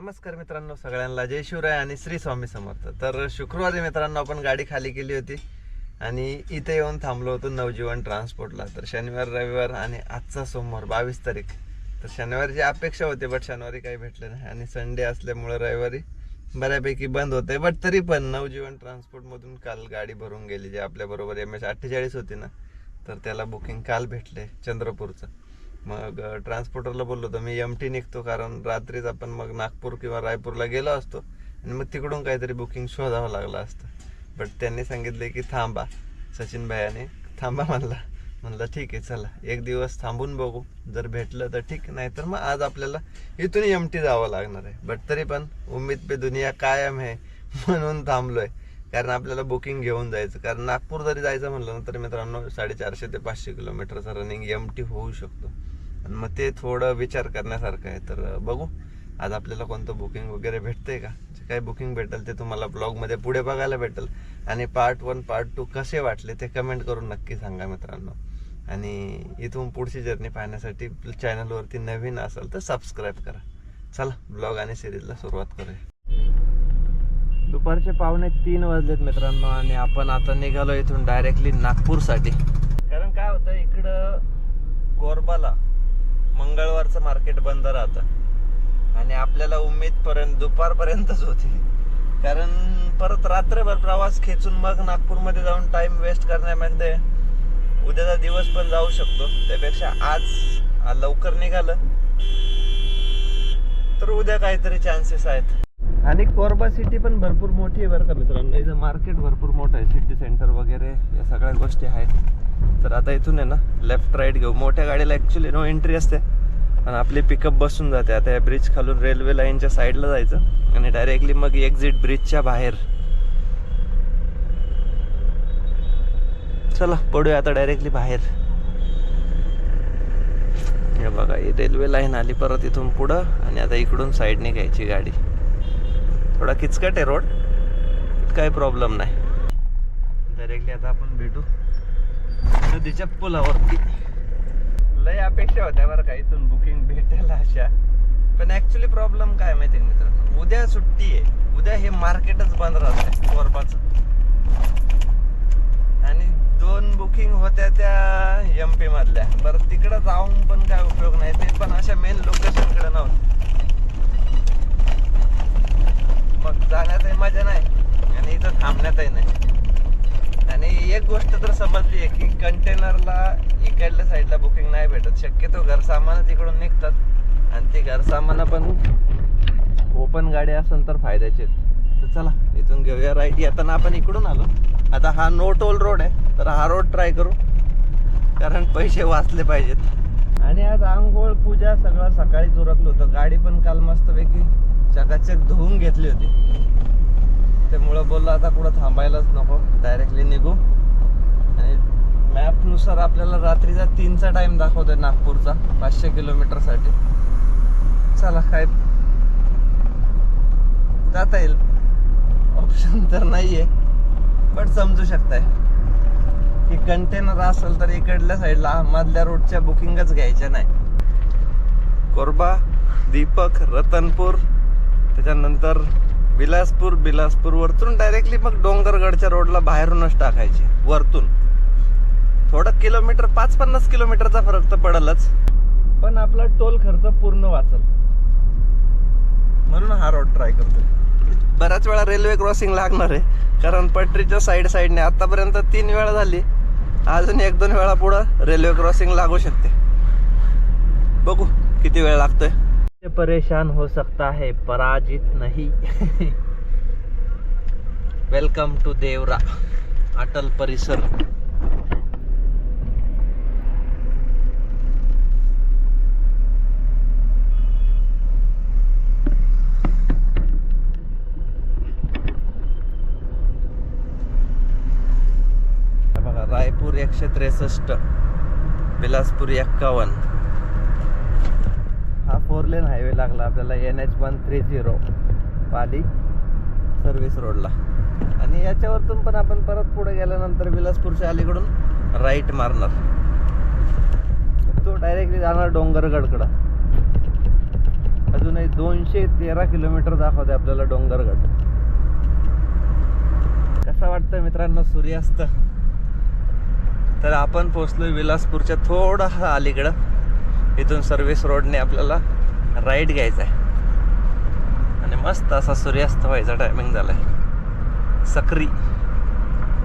नमस्कार मित्रांनो सगळ्यांना जय शिवराय आणि श्री स्वामी समर्थ. तर शुक्रवारी मित्रांनो आपण गाडी खाली केली होती आणि इथे येऊन थांबलो होतो नवजीवन ट्रान्सपोर्टला. तर शनिवार रविवार आणि आजचा सोमवार बावीस तारीख. तर शनिवारची अपेक्षा होती बट शनिवारी काही भेटले नाही. आणि संडे असल्यामुळं रविवारी बऱ्यापैकी बंद होते. बट तरी पण नवजीवन ट्रान्सपोर्टमधून काल गाडी भरून गेली जी आपल्याबरोबर एम एच अठ्ठेचाळीस होती ना तर त्याला बुकिंग काल भेटले चंद्रपूरचं. मग ट्रान्सपोर्टरला बोललो होतो. मी एम टी निघतो कारण रात्रीच आपण मग नागपूर किंवा रायपूरला गेलो असतो. आणि मग तिकडून काहीतरी बुकिंग शोधावं लागलं असतं. बट त्यांनी सांगितले की थांबा. सचिन भायाने थांबा म्हणला. म्हणलं ठीक आहे चला. एक दिवस थांबून बघू. जर भेटलं तर ठीक. नाही तर मग आज आपल्याला इथून एम टी जावं लागणार आहे. बट तरी पण उम्मीद पे दुनिया कायम आहे म्हणून थांबलो आहे कारण आपल्याला बुकिंग घेऊन जायचं. कारण नागपूर जरी जायचं म्हणलं ना तर मित्रांनो साडेचारशे ते पाचशे किलोमीटरचा रनिंग एम टी होऊ शकतो. आणि मग ते थोडं विचार करण्यासारखं आहे. तर बघू. आज आपल्याला कोणतं बुकिंग वगैरे भेटतंय का? जे काही बुकिंग भेटेल ते तुम्हाला ब्लॉगमध्ये पुढे बघायला भेटेल. आणि पार्ट वन पार्ट टू कसे वाटले ते कमेंट करून नक्की सांगा मित्रांनो. आणि इथून पुढची जर्नी पाहण्यासाठी चॅनलवरती नवीन असाल तर सबस्क्राईब करा. चला ब्लॉग आणि सिरीजला सुरुवात करूया. दुपारचे पावणे तीन वाजलेत मित्रांनो आणि आपण आता निघालो इथून डायरेक्टली नागपूरसाठी. कारण काय होतं इकडं कोरबाला मंगळवारचं मार्केट बंद राहतं. आणि आपल्याला उमेद पर्यंत दुपारपर्यंतच होती. कारण परत रात्रभर प्रवास खेचून मग नागपूरमध्ये जाऊन टाइम वेस्ट करण्यामध्ये उद्याचा दिवस पण जाऊ शकतो. त्यापेक्षा आज लवकर निघालं. तर उद्या काहीतरी चान्सेस आहेत. आणि कोरबा सिटी पण भरपूर मोठी आहे बरं का मित्रांनो. इथं मार्केट भरपूर मोठं आहे. सिटी सेंटर वगैरे या सगळ्या गोष्टी आहेत. तर आता इथून आहे ना लेफ्ट राईट घेऊ. मोठ्या गाडीला ॲक्च्युली नो एंट्री असते. आणि आपली पिकअप बसून जाते. आता या ब्रिज खालून रेल्वे लाईनच्या साईडला जायचं. आणि डायरेक्टली मग एक्झिट ब्रिजच्या बाहेर. चला पडूया आता डायरेक्टली बाहेर. हे बघा ही रेल्वे लाईन आली परत इथून पुढं. आणि आता इकडून साईडने घ्यायची गाडी. थोडा किचकट आहे रोड काही प्रॉब्लेम नाही. डायरेक्टली आता आपण भेटू. नदीच्या पुलावरती. लय अपेक्षा होत्या बरं का इथून बुकिंग भेटेल अशा. पण ऍक्च्युली प्रॉब्लेम काय माहिती आहे उद्या सुट्टी आहे. उद्या हे मार्केटच बंद राहत कोरबाचं. आणि दोन बुकिंग होत्या त्या एम पी मधल्या. बरं तिकडं जाऊन पण काय उपयोग नाही. ते पण अशा मेन लोकेशनकडे नव्हतं. मग जाण्यातही मजा नाही आणि इथं थांबण्यातही नाही. आणि एक गोष्ट तर समजली आहे की कंटेनरला इकडल्या साईडला बुकिंग नाही भेटत. शक्यतो घरसामानच इकडून निघतात. आणि ती घरसामान पण ओपन गाडी असेल तर फायद्याचे तर चला इथून घेऊया राईट येताना आपण इकडून आलो. आता हा नो टोल रोड आहे. तर हा रोड ट्राय करू. कारण पैसे वाचले पाहिजेत. आणि आज आंघोळ पूजा सगळं सकाळीच उरकलं होतं. गाडी पण काल मस्तपैकी चकाचक धुवून घेतली होती. त्यामुळं बोललो आता कुठं थांबायलाच नको. डायरेक्टली निघू. आणि मॅपनुसार आपल्याला रात्रीचा तीनचा टाईम दाखवतोय नागपूरचा पाचशे किलोमीटरसाठी चला काय? जाता येईल. ऑप्शन तर नाही आहे पण समजू शकताय. की कंटेनर असेल तर इकडल्या साईडला मधल्या रोडच्या बुकिंगच घ्यायच्या नाही. कोरबा दीपक रतनपूर त्याच्यानंतर बिलासपूर बिलासपूर वरतून डायरेक्टली मग डोंगरगडच्या रोडला बाहेरूनच टाकायचे वरतून. थोडं किलोमीटर पाच पन्नास किलोमीटरचा फरक तर पडलच. पण आपला टोल खर्च पूर्ण वाचल. म्हणून हा रोड ट्राय करतो बऱ्याच वेळा रेल्वे क्रॉसिंग लागणार आहे. कारण पटरीच्या साईड साईडने आतापर्यंत तीन वेळा झाली. अजून एक दोन वेळा पुढं रेल्वे क्रॉसिंग लागू शकते. बघू किती वेळ लागतोय. परेशान हो सकता है पराजित नहीं। वेलकम टू देवरा अटल परिसर। रायपूर एकशे त्रेसष्ट बिलासपूर एक्कावन्न. हा फोर लेन हायवे लागला आपल्याला N H one three zero Pali service रोडला. आणि याच्यावरतून पण आपण परत पुढे गेल्यानंतर विलासपूरच्या अलीकडून राईट मारणार. तो डायरेक्टली जाणार डोंगरगडकडं. अजूनही दोनशे तेरा किलोमीटर दाखवते आपल्याला डोंगरगड. कसा वाटतं मित्रांनो सूर्यास्त? तर आपण पोचलोय विलासपूरच्या थोडं अलीकडं. इथून सर्व्हिस रोडने आपल्याला राईड घ्यायचा आहे. आणि मस्त असा सूर्यास्त व्हायचा टायमिंग झाला आहे सक्री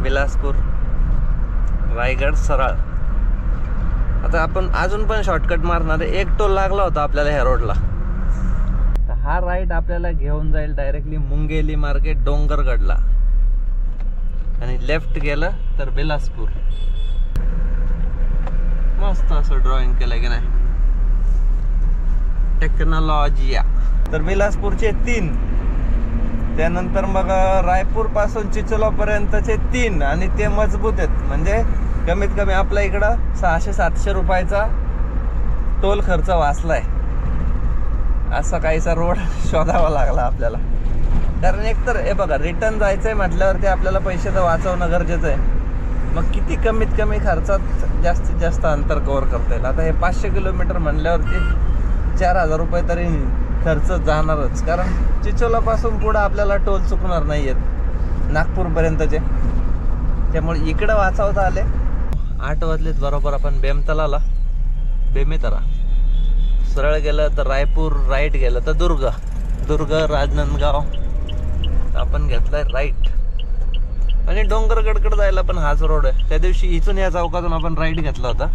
विलासपूर रायगड सरळ. आता आपण अजून पण शॉर्टकट मारणार आहे. एक टोल लागला होता आपल्याला ह्या रोडला तर हा राईड आपल्याला घेऊन जाईल डायरेक्टली मुंगेली मार्केट डोंगरगडला. आणि लेफ्ट गेलं तर बिलासपूर. मस्त असं ड्रॉइंग केलं की नाही. टेक्नॉलॉजिया तर बिलासपूरचे तीन. त्यानंतर मग रायपूरपासून चिचोला पर्यंतचे तीन आणि ते मजबूत आहेत. म्हणजे कमीत कमी आपल्या इकडं सहाशे सातशे रुपयाचा टोल खर्च वाचलाय. असा काहीसा रोड शोधावा लागला आपल्याला. कारण एकतर हे बघा रिटर्न जायचंय म्हटल्यावरती आपल्याला पैसे तर वाचवणं गरजेचं आहे. मग किती कमीत कमी खर्चात जास्तीत जास्त अंतर कव्हर करता येईल? आता हे पाचशे किलोमीटर म्हणल्यावरती चार हजार रुपये तरी खर्च जाणारच. कारण चिचोलापासून पुढं आपल्याला टोल चुकणार नाही आहेत नागपूरपर्यंतचे. त्यामुळे इकडं वाचवता आले. आठ वाजलेत बरोबर आपण बेमतलाला. बेमेतरा. सरळ गेलं तर रायपूर राईट गेलं तर दुर्ग. दुर्ग राजनंदगाव. आपण घेतलाय राईट. आणि डोंगरगडकडे जायला पण हाच रोड आहे. त्या दिवशी इथून या चौकातून आपण राईट घेतला होता.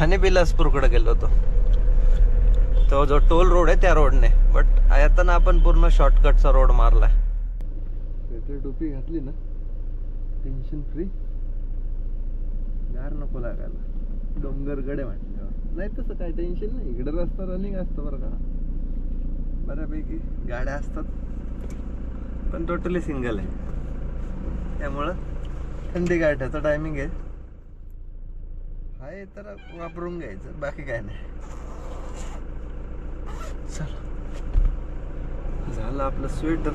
आणि बिलासपूरकडे गेलो होतो. तो जो टोल रोड आहे त्या रोडने. बट येताना आपण पूर्ण शॉर्टकटचा रोड मारलाय. टोपी घातली ना टेन्शन फ्री गार नको लागायला. डोंगरकडे म्हटल्यावर. नाही तसं काय टेन्शन नाही. इकडे रस्ता रनिंग असतं बरं का. बऱ्यापैकी गाड्या असतात. पण टोटली सिंगल आहे. त्यामुळं थंडी गाठ्याचा टायमिंग आहे. आहे तर वापरून घ्यायचं. बाकी काय नाही. चला. झालं आपलं स्वेटर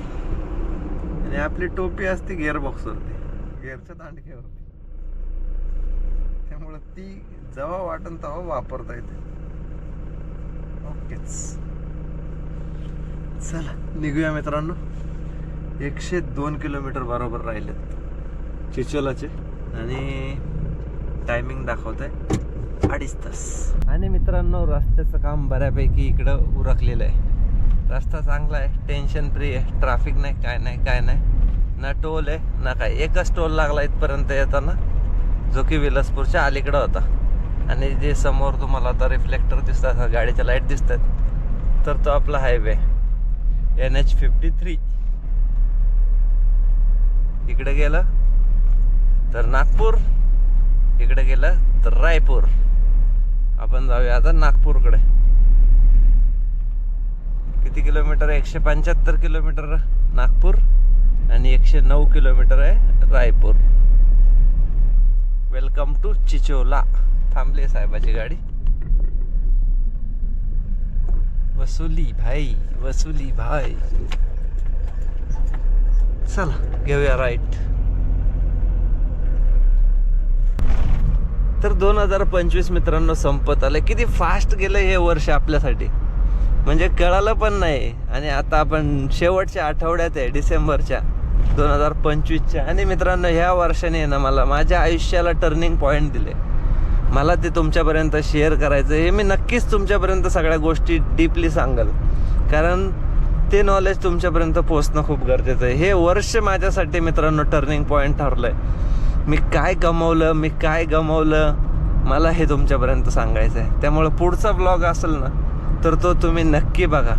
आणि आपली टोपी असते गिअरबॉक्सवरती गिअरच्या दांडक्यावरती त्यामुळं ती जेव्हा वाटन तेव्हा वापरता येते. ओकेच. चला निघूया मित्रांनो. एकशे दोन किलोमीटर बरोबर राहिलेत. चिचोलाचे. आणि टायमिंग दाखवत आहे अडीच तास. आणि मित्रांनो रस्त्याचं काम बऱ्यापैकी इकडं उरकलेलं आहे. रस्ता चांगला आहे टेन्शन फ्री आहे ट्रॅफिक नाही काय नाही काय नाही. ना टोल आहे ना काय. एकच टोल लागला इथपर्यंत येताना जो की विलासपूरच्या अलीकडं होता. आणि जे समोर तुम्हाला आता रिफ्लेक्टर दिसतात गाडीच्या लाइट दिसतात तर तो आपला highway N H fifty three इकडे गेलं तर नागपूर इकडे गेलं तर रायपूर. आपण जाऊया आता नागपूरकडे. किती किलोमीटर आहे? एकशे पंच्याहत्तर किलोमीटर नागपूर आणि एकशे नऊ किलोमीटर आहे रायपूर. Welcome to Chichola. थांबली साहेबाची गाडी. वसुली भाई वसुली भाई. चला घेऊया राईट तर दोन हजार पंचवीस मित्रांनो संपत आलं किती फास्ट गेलं हे वर्ष आपल्यासाठी. म्हणजे कळालं पण नाही. आणि आता आपण शेवटच्या आठवड्यात आहे डिसेंबरच्या दोन हजार पंचवीसच्या. आणि मित्रांनो ह्या वर्षाने ना मला माझ्या आयुष्याला टर्निंग पॉईंट दिले. मला ते तुमच्यापर्यंत शेअर करायचं हे मी नक्कीच तुमच्यापर्यंत सगळ्या गोष्टी डीपली सांगल. कारण ते नॉलेज तुमच्यापर्यंत पोचणं खूप गरजेचं आहे. हे वर्ष माझ्यासाठी मित्रांनो टर्निंग पॉईंट ठरलं आहे मी काय गमवलं मी काय गमवलं मला हे तुमच्यापर्यंत सांगायचं आहे त्यामुळं पुढचा ब्लॉग असेल ना तर तो तुम्ही नक्की बघा.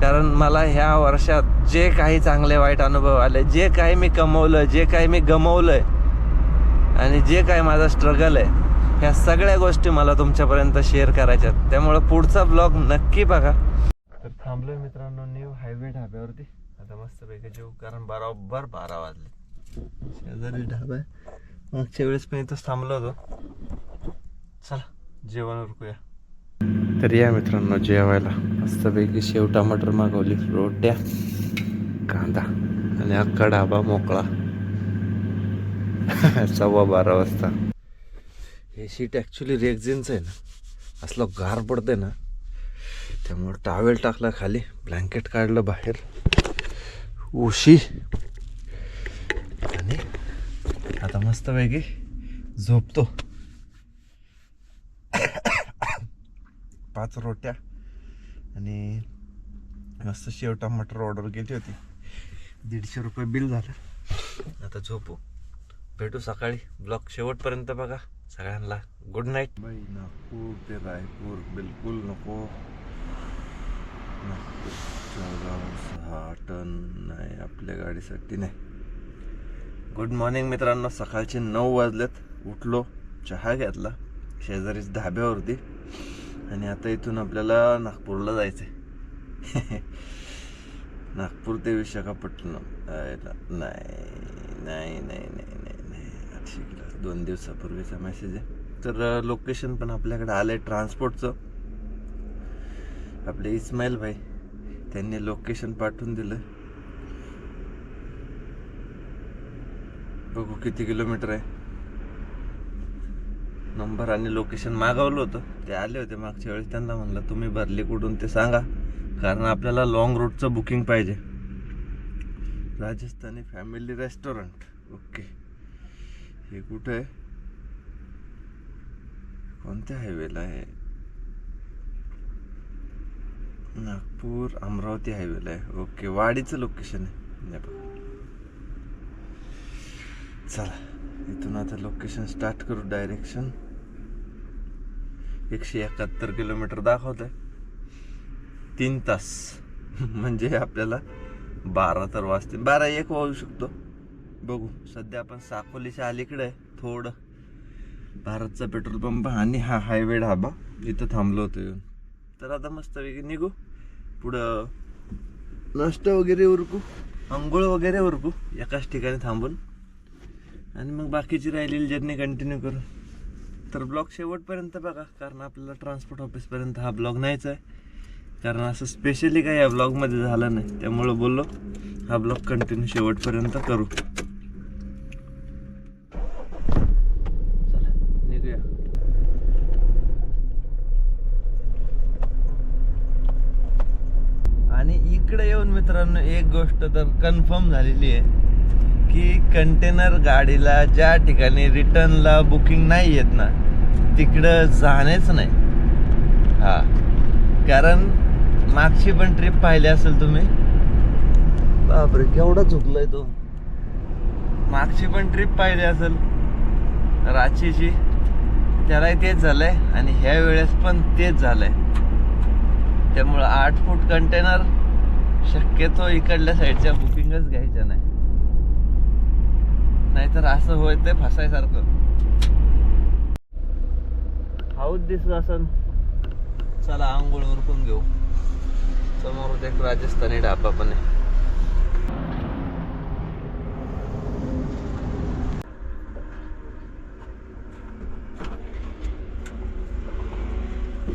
कारण मला ह्या वर्षात जे काही चांगले वाईट अनुभव आले जे काही मी कमवलं जे काही मी गमवलं आहे आणि जे काही माझा स्ट्रगल आहे ह्या सगळ्या गोष्टी मला तुमच्यापर्यंत शेअर करायच्यात. त्यामुळं पुढचा ब्लॉग नक्की बघा. तर थांबलोय मित्रांनो न्यू हायवे ढाब्यावरती. आता मस्त पैकी जेऊ कारण बरोबर बारा वाजले. शेजारी ढाबा आहे. मागच्या वेळेस पण इथंच थांबलो होतो. चला जेवण रुकूया तर या मित्रांनो जेवायला. मस्तपैकी शेव टमाटर मागवली रोट्या कांदा आणि अख्खा डाबा मोकळा. सव्वा बारा वाजता. हे शीट ॲक्च्युली रेक्झिनचं आहे ना. असलं गार पडतंय ना. त्यामुळं टावेल टाकला खाली ब्लँकेट काढलं बाहेर. उशी आणि आता मस्तपैकी झोपतो पाच रोट्या आणि मस्त शेव टमाटर ऑर्डर केली होती दीडशे रुपये बिल झालं आता झोपू. भेटू सकाळी. ब्लॉग शेवटपर्यंत बघा. सगळ्यांना गुड नाईट बाई नागपूर ते रायपूर बिलकुल नको. नागपूर जळगाव सहा टन नाही आपल्या गाडीसाठी नाही. गुड मॉर्निंग मित्रांनो. सकाळचे नऊ वाजलेत. उठलो चहा घेतला. शेजारीच धाब्यावरती आणि आता इथून आपल्याला नागपूरला जायचं आहे नागपूर ते विशाखापट्टणम. नाही नाही नाही नाही नाही नाही. आठशे दोन दिवसापूर्वीचा मेसेज आहे. तर लोकेशन पण आपल्याकडे आलं आहे ट्रान्सपोर्टचं आपले इस्माईल भाई त्यांनी लोकेशन पाठवून दिलं. बघू किती किलोमीटर आहे. नंबर आणि लोकेशन मागवलं होतं. ते आले होते मागच्या वेळेस त्यांना म्हणलं तुम्ही भरले कुठून ते सांगा. कारण आपल्याला लॉंग रूटचं बुकिंग पाहिजे. राजस्थानी फॅमिली रेस्टॉरंट ओके हे कुठं आहे? कोणत्या हायवेला आहे? नागपूर अमरावती हायवेला आहे. ओके वाडीचं लोकेशन आहे. चला इथून आता लोकेशन स्टार्ट करू डायरेक्शन एकशे एकाहत्तर किलोमीटर दाखवत आहे तीन तास. म्हणजे आपल्याला बारा तर वाजते बारा एक वाजू शकतो. बघू सध्या आपण साकोलीच्या अलीकडे आहे थोडं. भारतचा पेट्रोल पंप आणि हा हायवे ढाबा इथं थांबलो होतो येऊन. तर आता मस्त वेगळी निघू. पुढं नाश्ता वगैरे उरकू आंघोळ वगैरे उरकू एकाच ठिकाणी थांबून. आणि मग बाकीची राहिलेली जर्नी कंटिन्यू करू. तर ब्लॉग शेवटपर्यंत बघा कारण आपल्याला ट्रान्सपोर्ट ऑफिसपर्यंत हा ब्लॉग नाहीच आहे. कारण असं स्पेशली काही या ब्लॉगमध्ये झालं नाही. त्यामुळं बोललो हा ब्लॉग कंटिन्यू शेवटपर्यंत करू. निघूया. आणि इकडे येऊन मित्रांनो एक गोष्ट तर कन्फर्म झालेली आहे. की कंटेनर गाडीला ज्या ठिकाणी रिटर्नला बुकिंग नाही येत ना तिकडं जाणेच नाही. हा. कारण मागची पण ट्रिप पाहिली असेल तुम्ही? बापरे केवढा चुकलोय तो. मागची पण ट्रिप पाहिली असेल रांचीची. त्यालाही तेच झालंय आणि ह्या वेळेस पण तेच झालंय. त्यामुळं आठ फूट कंटेनर शक्यतो इकडल्या साईडच्या बुकिंगच घ्यायच्या नाही. नाहीतर असं होय ते फसायसारखं. हाऊस दिसत असन. चला आंघोळ उरकून घेऊ. समोर एक राजस्थानी ढाबा पण आहे.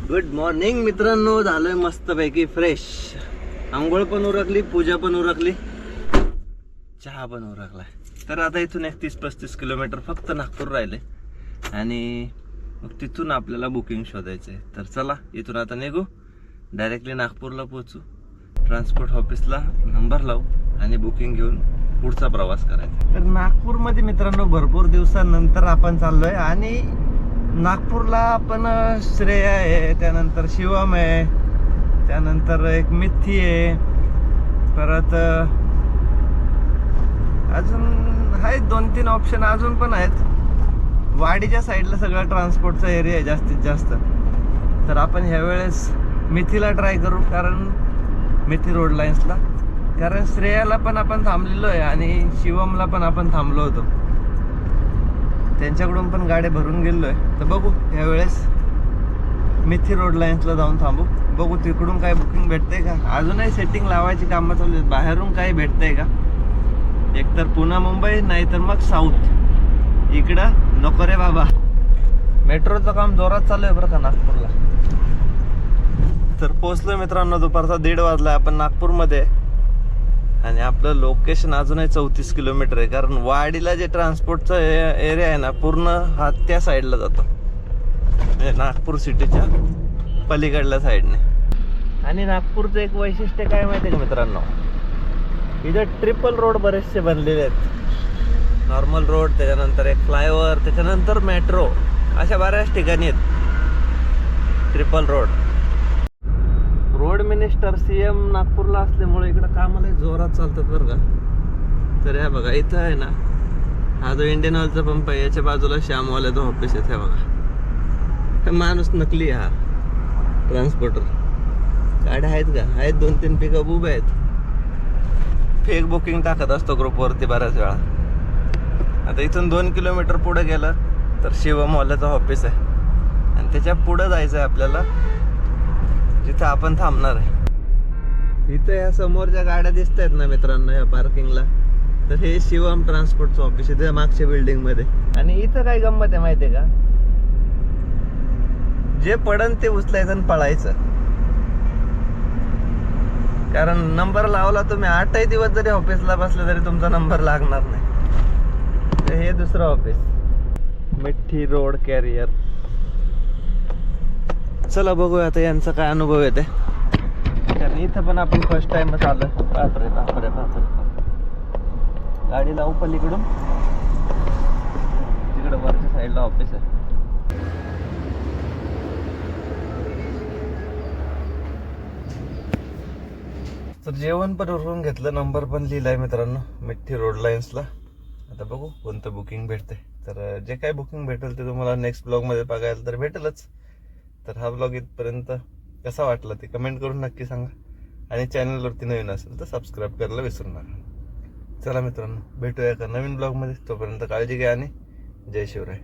गुड मॉर्निंग मित्रांनो. झालोय मस्तपैकी फ्रेश आंघोळ पण उरकली पूजा पण उरकली. चहा पण उरकलाय. तर आता इथून एक तीस पस्तीस किलोमीटर फक्त नागपूर राहिले. आणि मग तिथून आपल्याला बुकिंग शोधायचं आहे. तर चला इथून आता निघू. डायरेक्टली नागपूरला पोहोचू. ट्रान्सपोर्ट ऑफिसला नंबर लावू आणि बुकिंग घेऊन पुढचा प्रवास करायचा. तर नागपूरमध्ये मित्रांनो भरपूर दिवसानंतर आपण चाललोय आणि नागपूरला आपण श्रेया आहे. त्यानंतर शिवम आहे. त्यानंतर एक मिथी आहे. परत अजून आहेत दोन तीन ऑप्शन अजून पण आहेत. वाडीच्या साईडला सगळा ट्रान्सपोर्टचा एरिया आहे जास्तीत जास्त. तर आपण ह्यावेळेस मिथीला ट्राय करू कारण मिथी रोड लाईन्सला कारण श्रेयाला पण आपण थांबलेलो आहे आणि शिवमला पण आपण थांबलो होतो. त्यांच्याकडून पण गाड्या भरून गेलो आहे तर बघू ह्यावेळेस मिथी रोड लाईन्सला जाऊन थांबू. बघू तिकडून काय बुकिंग भेटतंय का? अजूनही सेटिंग लावायची कामं चालू आहेत. बाहेरून काही भेटतंय का? एकतर पुणे मुंबई नाहीतर मग साऊथ. इकडं नको रे बाबा. मेट्रोचं काम जोरात चालू आहे बरं का नागपूरला. तर पोचलोय मित्रांनो दुपारचा दीड वाजला आपण नागपूरमध्ये. आणि आपलं लोकेशन अजूनही चौतीस किलोमीटर आहे कारण वाडीला जे ट्रान्सपोर्टचा एरिया आहे ना पूर्ण हा त्या साईडला जातो. म्हणजे नागपूर सिटीच्या पलीकडल्या साईडने आणि नागपूरचं एक वैशिष्ट्य काय माहिती आहे का मित्रांनो? इथं ट्रिपल रोड बरेचसे बनलेले आहेत. नॉर्मल रोड त्याच्यानंतर एक फ्लायओव्हर त्याच्यानंतर मेट्रो अशा बऱ्याच ठिकाणी आहेत. Triple road road minister C M नागपूरला असल्यामुळे इकडं कामाला जोरात चालतात बरं का. तर ह्या बघा इथं आहे ना हा जो इंडियन ऑइलचा पंप आहे याच्या बाजूला श्यामवाल्याचं ऑफिस आहे ह्या बघा. माणूस नकली हा. ट्रान्सपोर्टर गाड्या आहेत का? आहेत दोन तीन पिकअप उभे आहेत. फेक बुकिंग टाकत असतो ग्रुपवरती बऱ्याच वेळा. आता इथून दोन किलोमीटर पुढे गेलं तर शिवमवाल्याचं ऑफिस आहे. आणि त्याच्या पुढं जायचं आहे आपल्याला जिथं आपण थांबणार आहे. इथं या समोरच्या गाड्या दिसत आहेत ना मित्रांनो या पार्किंगला तर हे शिवम ट्रान्सपोर्टचं ऑफिस आहे मागच्या बिल्डिंगमध्ये. आणि इथं काय गंमत आहे माहितीये का? जे पडन ते उचलायचं आणि पळायचं. कारण नंबर लावला तुम्ही आठही दिवस जरी ऑफिसला बसले तरी तुमचा नंबर लागणार नाही. तर हे दुसरं ऑफिस मिठी रोड कॅरियर चला बघूया आता यांचा काय अनुभव येते. कारण इथं पण आपण फर्स्ट टाइमच आलो बापरे बापरे बापरे. गाडी लावू पलीकडून. तिकडं वरच्या साईडला ऑफिस आहे. तर जेवण पण उरवून घेतलं. नंबर पण लिहिलाय मित्रांनो मिठ्ठी रोड लाईन्सला आता बघू कोणतं बुकिंग भेटते तर जे काय बुकिंग भेटेल ते तुम्हाला नेक्स्ट ब्लॉगमध्ये बघायला तर भेटेलच. तर हा ब्लॉग इथपर्यंत कसा वाटला ते कमेंट करून नक्की सांगा. आणि चॅनलवरती नवीन असेल तर सबस्क्राईब करायला विसरू नका. चला मित्रांनो भेटूया एका नवीन ब्लॉगमध्ये तोपर्यंत काळजी घ्या आणि जय शिवराय.